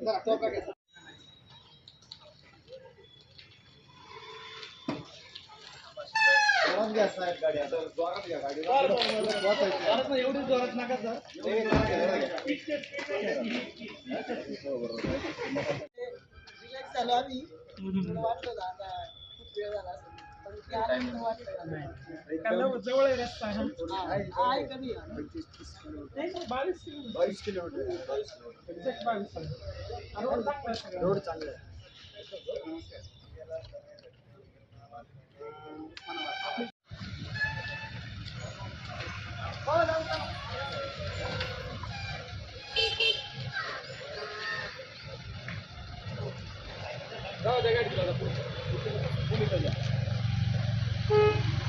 Gracias. एवढी जोरात नका रिलॅक्स झालो आम्ही वाटलं आता खूप वेळ झाला जवळ आहे रस्ता आहे कमी नाही, बावीस किलोमीटर. बावीस किलोमीटर Exact बावीस रोड चांगला आहे सगळा. रोड चांगला आहे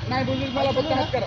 नाही बोलली मला फक्त हात करा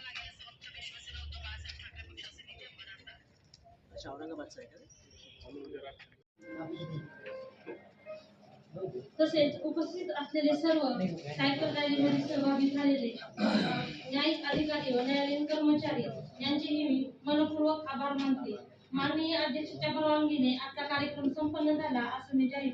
अच्छा, आहे तसेच उपस्थित असलेले सर्व सायकल रॅलीमध्ये सहभागी झालेले न्यायिक अधिकारी व न्यायालयीन कर्मचारी यांचेही मी मनपूर्वक आभार मानते माननीय अध्यक्षाच्या परवानगीने आजचा कार्यक्रम संपन्न झाला असं मी जाहीर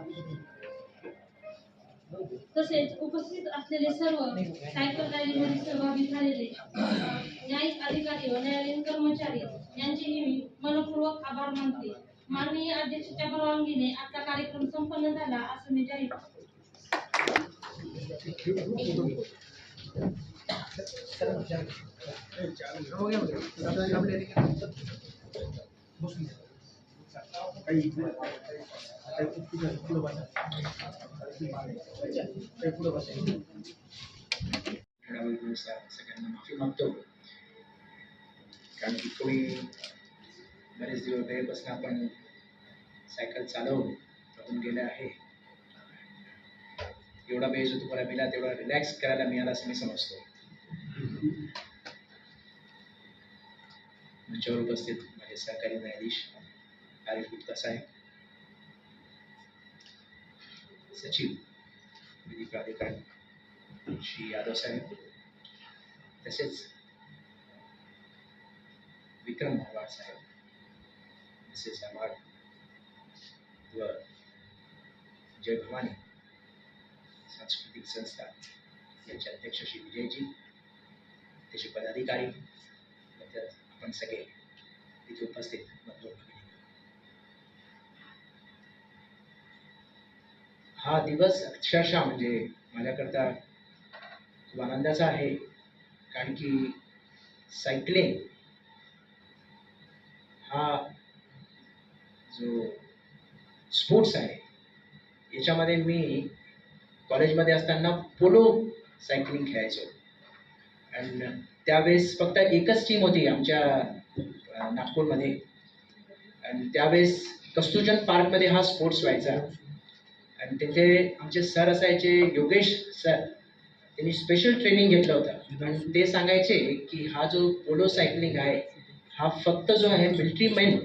नहीं नहीं तसेच उपस्थित असलेले सर्व सायकल रॅलीमध्ये सहभागी झालेले न्यायिक अधिकारी व न्यायालयीन कर्मचारी यांचेही मी मनपूर्वक आभार मानते. माननीय अध्यक्षाच्या परवानगीने आजचा कार्यक्रम संपन्न झाला असं मी जाहीर सगळ्यांना माफी मागतो कारण की कोणी बरेच दिवस वेळेपासून आपण सायकल चालवून गेले आहे एवढा वेळ जो तुम्हाला मिळाला तेवढा रिलॅक्स करायला मिळाला असं मी उपस्थित माझे सहकारी न्यायाधीश, आरिफ गुप्ता साहेब सचिव विधी प्राधिकरण श्री यादव साहेब, तसेच विक्रम आव्हाड साहेब मिसेस आव्हाड, व जय भवानी सांस्कृतिक संस्था यांचे अध्यक्ष श्री विजयजी त्याचे पदाधिकारी आपण सगळे तिथे उपस्थित बंधू हा दिवस अक्षरशः म्हणजे माझ्याकरता खूप आनंदाचा आहे कारण की सायकलिंग हा जो स्पोर्ट्स आहे याच्यामध्ये मी कॉलेजमध्ये असताना पोलो सायकलिंग खेळायचो. आणि त्यावेळेस फक्त एकच टीम होती आमच्या नागपूरमध्ये. आणि त्यावेळेस कस्तुरचंद पार्कमध्ये हा स्पोर्ट्स व्हायचा. आणि तिथे आमचे सर असायचे योगेश सर त्यांनी स्पेशल ट्रेनिंग घेतलं होतं. आणि ते सांगायचे की हा जो पोलो सायकलिंग आहे हा फक्त जो आहे मिलिटरी मेन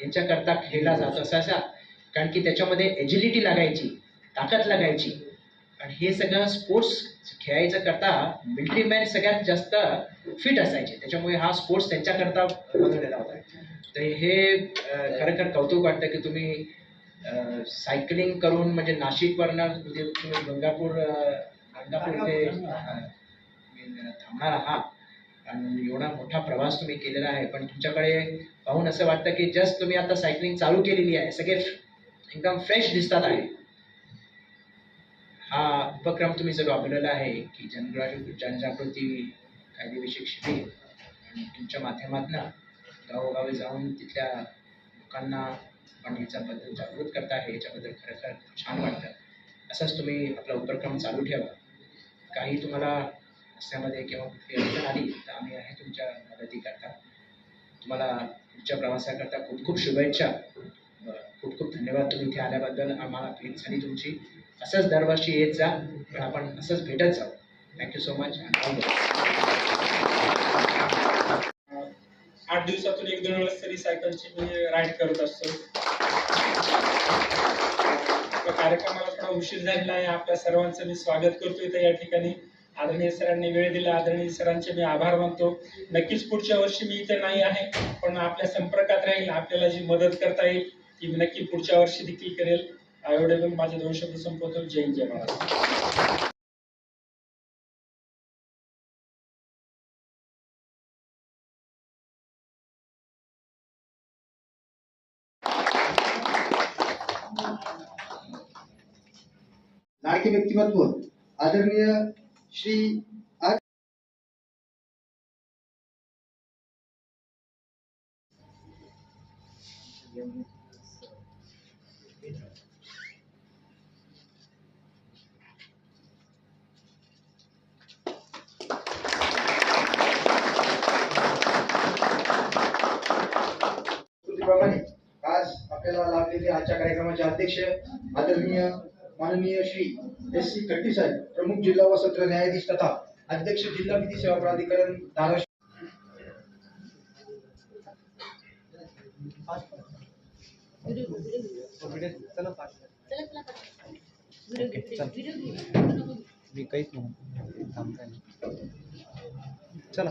यांच्याकरता खेळला जात असा कारण की त्याच्यामध्ये एजिलिटी लागायची ताकद लागायची. आणि हे सगळं स्पोर्ट्स खेळायचं करता मिलिटरी मॅन सगळ्यात जास्त फिट असायचे. त्याच्यामुळे हा स्पोर्ट्स त्यांच्याकरता बनवलेला होता. तर हे खरखर कौतुक वाटतं की तुम्ही सायकलिंग करून म्हणजे नाशिकवरनं म्हणजे तुम्ही गंगापूर गंगापूर ते थांबणार आहात. आणि एवढा मोठा प्रवास तुम्ही केलेला आहे. पण तुमच्याकडे पाहून असं वाटतं की जस्ट तुम्ही आता सायकलिंग चालू केलेली आहे. सगळे एकदम फ्रेश दिसतात आहे. हा उपक्रम तुम्ही जो राबवलेला आहे की जनजागृती जनजागृती कायदेविषयक शिबिर आणि तुमच्या माध्यमातून गावोगावी जाऊन तिथल्या लोकांना पण याच्याबद्दल जागृत करता आहे याच्याबद्दल खरंखर छान वाटतं. असंच तुम्ही आपला उपक्रम चालू ठेवा. काही तुम्हाला रस्त्यामध्ये किंवा कुठली अडचण आली तर आम्ही आहे तुमच्या मदतीकरता तुम्हाला तुमच्या प्रवासाकरता खूप खूप शुभेच्छा. खूप खूप धन्यवाद तुम्ही इथे आल्याबद्दल. आम्हाला भेट झाली तुमची. असंच दरवर्षी येत जा पण आपण असंच भेटत जाऊ. थँक्यू सो मच आठ दिवसातून एक दोन वेळेस तरी सायकलची मी राईड करत असतो. कार्यक्रमाला थोडा उशीर झालेला आहे. आपल्या सर्वांचं मी स्वागत करतो इथं या ठिकाणी. आदरणीय सरांनी वेळ दिला. आदरणीय सरांचे मी आभार मानतो. नक्कीच पुढच्या वर्षी मी इथे नाही आहे पण आपल्या संपर्कात राहील. आपल्याला जी मदत करता येईल ती मी नक्की पुढच्या वर्षी देखील करेल. एवढे पण माझे दोन शब्द संपवतो. जय जय महाराज लाडके व्यक्तिमत्व. आदरणीय श्री आपल्याला लाभलेले आजच्या कार्यक्रमाचे अध्यक्ष आदरणीय माननीय श्री एस सी खट्टी साहेब प्रमुख जिल्हा व सत्र न्यायाधीश तथा अध्यक्ष जिल्हा विधी सेवा प्राधिकरण धाराशिव. मी काहीच नाही. चला.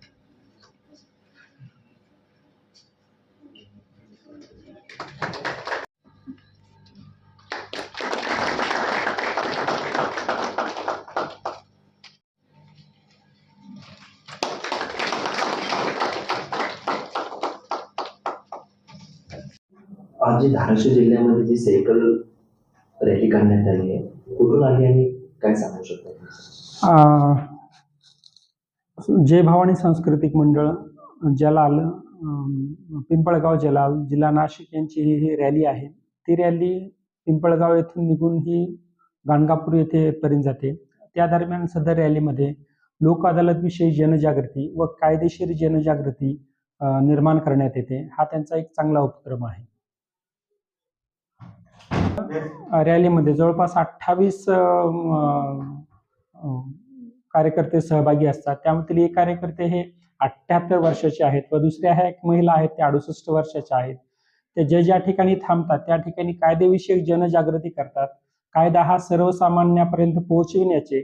जी धाराशिव जिल्ह्यामध्ये जी सायकल रॅली काढण्यात आली आहे कुठून आली आणि काय सांगू शकता? अ, जय भवानी सांस्कृतिक मंडळ जलाल पिंपळगाव जलाल जिल्हा नाशिक यांची ही ही रॅली आहे. ती रॅली पिंपळगाव येथून निघून ही गाणगापूर येथेपर्यंत जाते. त्या दरम्यान सदर रॅलीमध्ये लोक अदालतविषयी जनजागृती व कायदेशीर जनजागृती निर्माण करण्यात येते. हा त्यांचा एक चांगला उपक्रम आहे. रॅलीमध्ये जवळपास अठ्ठावीस कार्यकर्ते सहभागी असतात. त्यामधील एक कार्यकर्ते हे अठ्ठ्याहत्तर वर्षाचे आहेत व दुसऱ्या ह्या एक महिला आहेत त्या अडुसष्ट वर्षाच्या आहेत. ते जे ज्या ठिकाणी थांबतात त्या ठिकाणी कायदेविषयक जनजागृती करतात. कायदा हा सर्वसामान्यापर्यंत पोहोचविण्याचे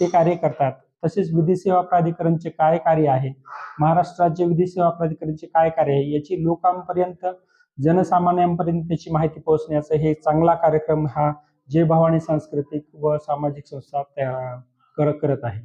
ते कार्य करतात. तसेच विधी सेवा प्राधिकरणचे काय कार्य आहे? महाराष्ट्र राज्य विधी सेवा प्राधिकरणचे काय कार्य आहे? याची लोकांपर्यंत जनसामान्यांपर्यंत त्याची माहिती पोहोचण्याचा हे चांगला कार्यक्रम हा जय भवानी सांस्कृतिक व सामाजिक संस्था तयार करत आहे.